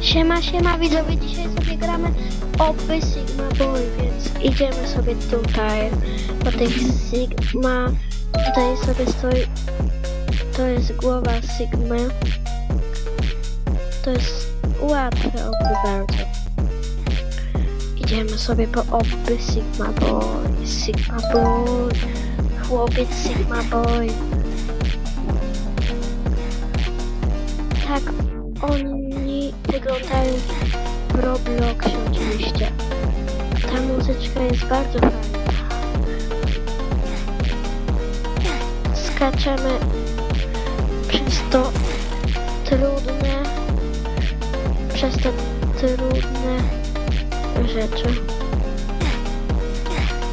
Siema, siema widzowie, dzisiaj sobie gramy Opy Sigma Boy, więc idziemy sobie tutaj po tych Sigma. Tutaj sobie stoi, to jest głowa Sigmy. To jest łatwe opy bardzo. Idziemy sobie po opy Sigma Boy, Sigma Boy, chłopiec Sigma Boy. Tak, oni wyglądają w Robloxie oczywiście. Ta muzyczka jest bardzo fajna. Skaczemy przez to trudne, przez te trudne rzeczy.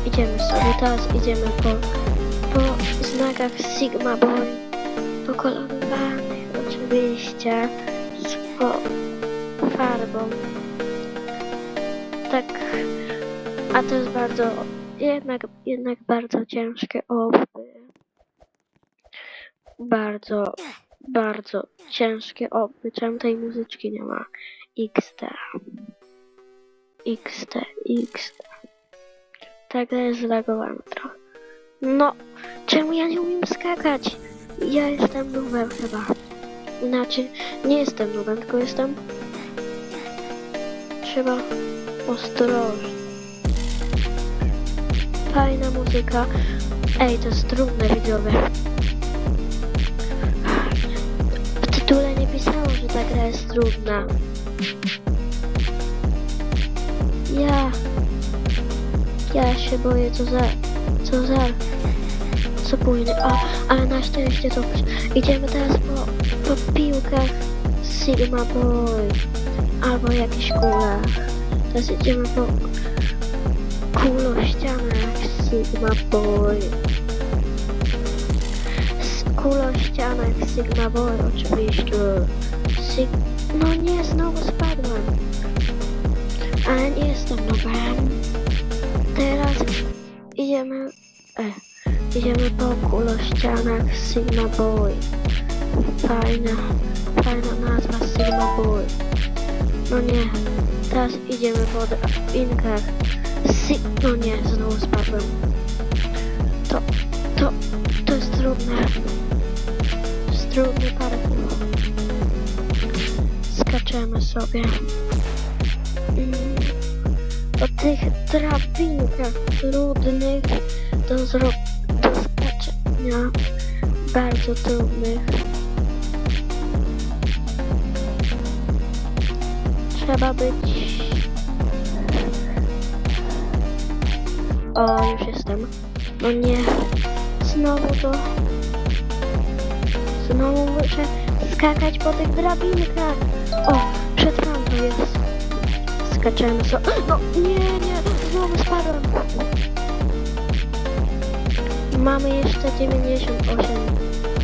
Idziemy sobie, teraz idziemy po, po znakach Sigma Boy, pokolorowanych oczywiście, z farbą. Tak, a to jest bardzo, jednak, jednak bardzo ciężkie opy. Bardzo, bardzo ciężkie opy. Czemu tej muzyczki nie ma? XD. XD, XD. Tak jest zlagowana trochę. No, czemu ja nie umiem skakać? Ja jestem nubem chyba. Znaczy, nie jestem nubem, tylko jestem... Trzeba ostrożnie. Fajna muzyka. Ej, to jest trudne widzowie. W tytule nie pisało, że ta gra jest trudna. Ja... Ja się boję, co za... Co za... Co pójdę. A, ale na szczęście to... Idziemy teraz po, po piłkach Sigma Boy. Albo jakichś kulach. Teraz idziemy po kulościanach Sigma Boy. Z kulościanach Sigma Boy oczywiście. Sig... No nie, znowu spadłem. Ale nie jestem nowym. Teraz idziemy... E, idziemy po kulościanach Sigma Boy. Fajna, fajna nazwa Sigma Boy. No nie, teraz idziemy po drabinkach. Si no nie, znowu spadłem. To, to, to jest trudne. To jest trudny parkour. Skaczemy sobie. Mm, Po tych drabinkach trudnych do, do skaczenia. Bardzo trudnych. Trzeba być... O, już jestem. No nie. Znowu to... Znowu muszę skakać po tych drabinkach. O, przetrwam to jest. Skaczemy so... No, nie, nie, znowu spadłem. Mamy jeszcze 98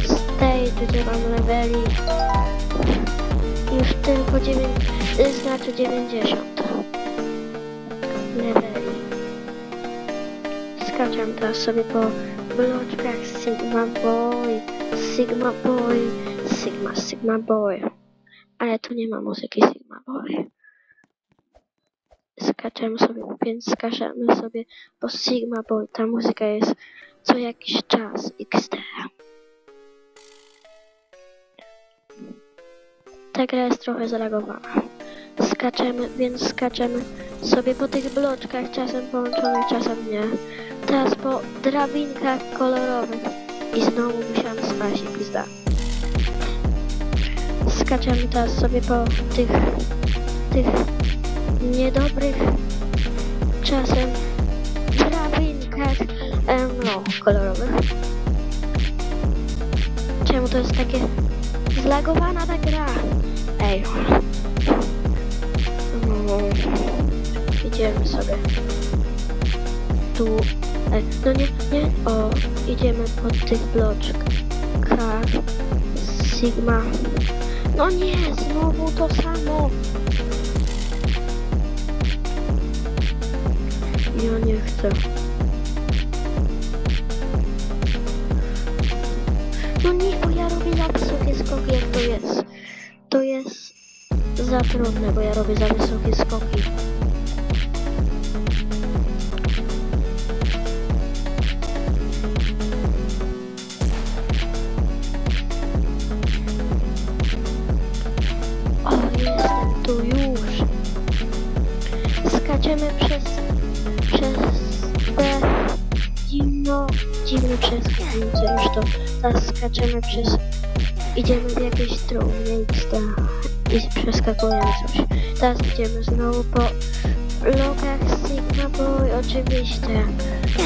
stage, gdzie mam leveli. Już tylko 9, y, znaczy 90 leveli. Skaczam teraz sobie po bloczkach Sigma Boy, Sigma Boy, Sigma, Sigma Boy. Ale tu nie ma muzyki Sigma Boy. Skaczemy sobie, więc skaczemy sobie po Sigma Boy. Ta muzyka jest co jakiś czas XD. Ta gra jest trochę zalagowana. Skaczemy, więc skaczemy sobie po tych bloczkach, czasem połączonych, czasem nie. Teraz po drabinkach kolorowych. I znowu musiałam spaść i pizda. Skaczemy teraz sobie po tych, tych niedobrych czasem drabinkach, em, no, kolorowych. Czemu to jest takie zlagowana ta gra? Ej. No, idziemy sobie. Tu. Ej, no nie, nie. O, idziemy po tych bloczkach. Sigma. No nie, znowu to samo. Ja nie chcę. Trudne, bo ja robię za wysokie skoki. O, jestem tu już. Skaczemy przez, przez te dziwno, dziwne przeskakujące już to. Teraz skaczemy przez, idziemy w jakieś trumnie i przeskakujemy coś. Teraz idziemy znowu po blokach Sigma Boy, oczywiście,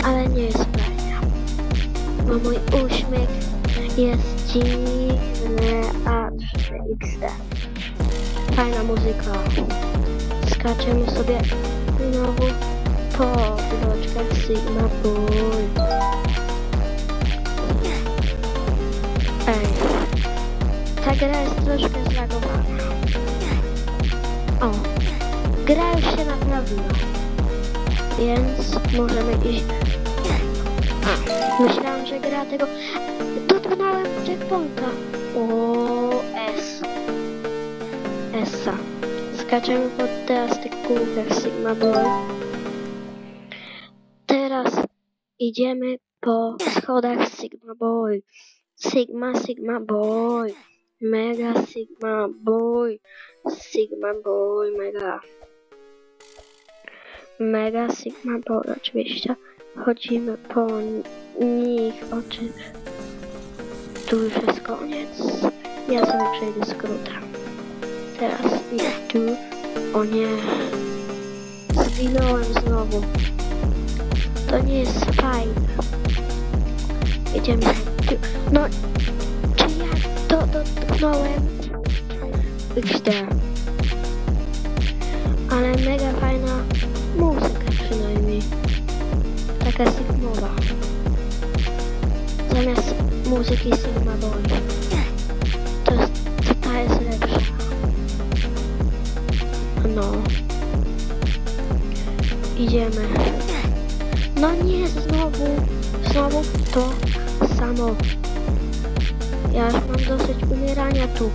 ale nie jest fajnie. Bo mój uśmiech jest dziwny, a 3XD. Fajna muzyka. Skaczemy sobie znowu po bloczkach Sigma Boy. Ej, ta gra jest troszkę zlagowana. O, gra już się naprawiła. Więc możemy iść. A, myślałam, że gra tego. Dotknąłem checkpointa. O, S. Essa. Skaczemy pod teraz tych kółkach Sigma Boy. Teraz idziemy po schodach Sigma Boy. Sigma, Sigma Boy. Mega Sigma Boy. Sigma Boy, mega. Mega Sigma Boy, oczywiście. Chodzimy po nich, oczy. Tu już jest koniec. Ja sobie przejdę skrótem. Teraz idę tu. O nie. Zginąłem znowu. To nie jest fajne. Jedziemy tu. No, dotknąłem? XD. Ale mega fajna muzyka przynajmniej. Taka sigmowa. Zamiast muzyki Sigma Boy. To to ta jest lepsza. No. Idziemy. No nie, znowu. Znowu to samo. Ja już mam dosyć umierania tu.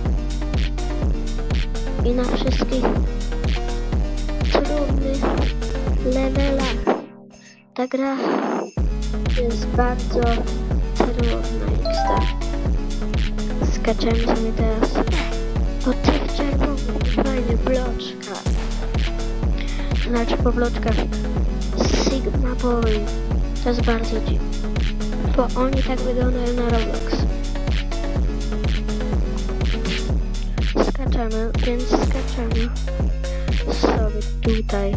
I na wszystkich trudnych levelach. Ta gra jest bardzo trudna XD. Skaczemy sobie teraz po tych czerwonych, fajnych bloczkach. Znaczy po bloczkach Sigma Boy. To jest bardzo dziwne. Bo oni tak wyglądają na Roblox. Skaczemy, więc skaczemy sobie tutaj.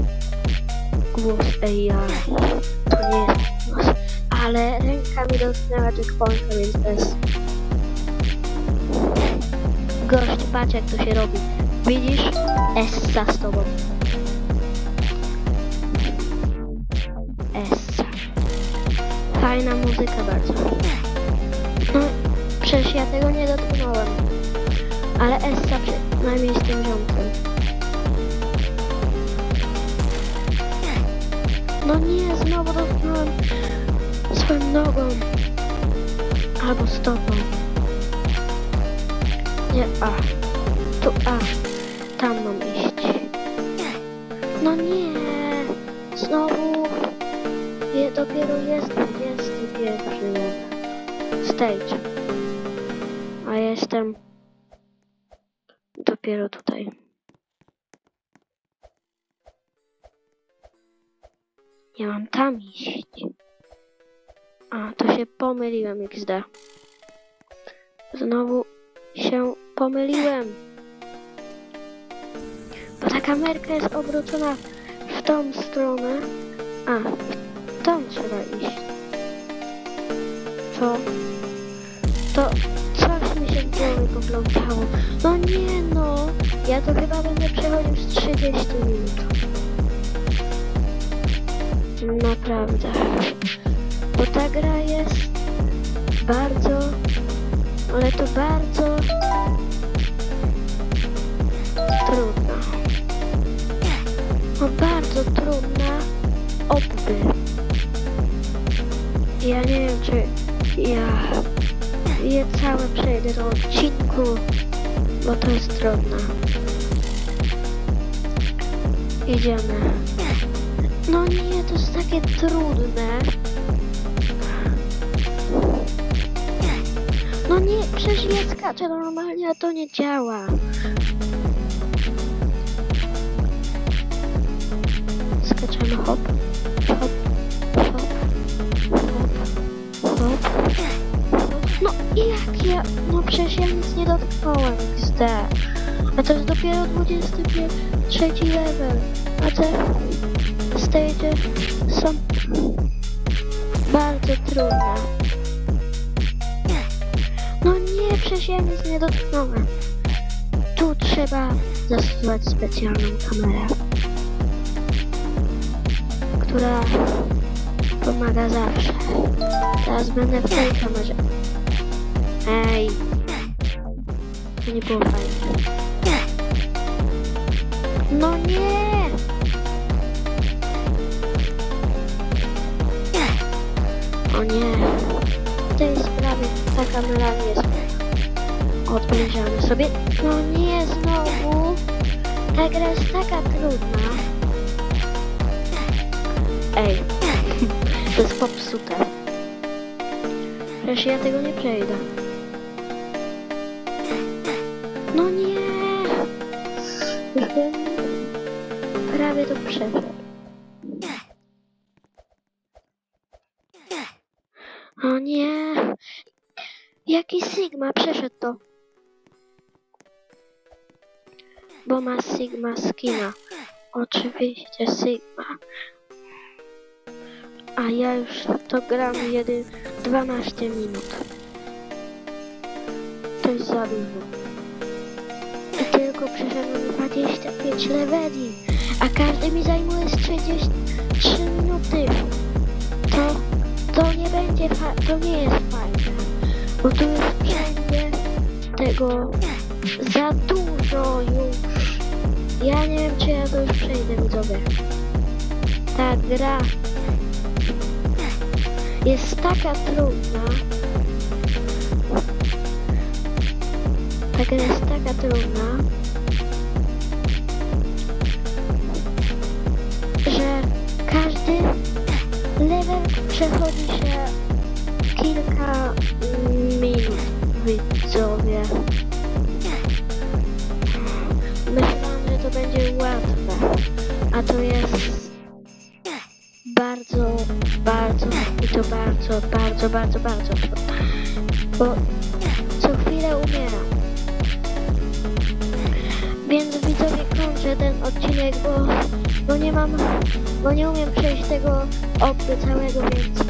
Głos AI. To nie jest głos. Ale ręka mi dotknęła checkpointa, więc to jest... Gość, patrz jak to się robi. Widzisz? Essa z tobą. Essa. Fajna muzyka bardzo. No, przecież ja tego nie dotknąłem. Ale Essa przynajmniej z tym ziomkiem. No nie, znowu dotknąłem swoją nogą. Albo stopą. Nie, a. Tu, a. Tam mam iść. No nie. Znowu. Je, dopiero jest 21 stage. Dopiero tutaj. Ja mam tam iść. A, to się pomyliłem XD. Znowu się pomyliłem. Bo ta kamerka jest obrócona w tą stronę. A, w tą trzeba iść. To... To coś mi się w głowie poplątało. Ja to chyba będę przechodził z 30 minut. Naprawdę. Bo ta gra jest bardzo, ale to bardzo trudna. No bardzo trudna obby. Ja nie wiem, czy ja je całe przejdę do odcinku, bo to jest trudne. Idziemy. No nie, to jest takie trudne. No nie, przecież ja skaczę normalnie, a to nie działa. Skaczemy hop, hop, hop, hop, hop. No jak ja, no przecież ja nic nie dotknąłem XD. A to jest dopiero 23 level. A te stage są bardzo trudne. No nie, przecież ja nic nie dotknąłem. Tu trzeba zastosować specjalną kamerę, która pomaga zawsze. Teraz będę w tej kamerze. Ej, to nie było fajne. No nie! O nie. W tej sprawie ta kamera nie jest. Odbliżamy sobie. No nie, znowu. Ta gra jest taka trudna. Ej, to jest popsute. Przecież ja tego nie przejdę. No nie! Prawie to przeszedł. O nie! Jaki Sigma przeszedł to? Bo ma Sigma skina. Oczywiście Sigma. A ja już to gram jeden 12 minut. To jest za dużo. I tylko przeszedłem 25 leveli, a każdy mi zajmuje z 33 minuty. To, to nie będzie to nie jest fajne, bo tu jest wszędzie tego za dużo już. Ja nie wiem, czy ja to już przejdę, widzowie. Ta gra jest taka trudna. Ta gra jest taka trudna, każdy level przechodzi się kilka minut, widzowie. Myślałam, że to będzie łatwe, a to jest bardzo, bardzo i to bardzo, bardzo, bardzo, bardzo. Bo bo, bo nie mam, bo nie umiem przejść tego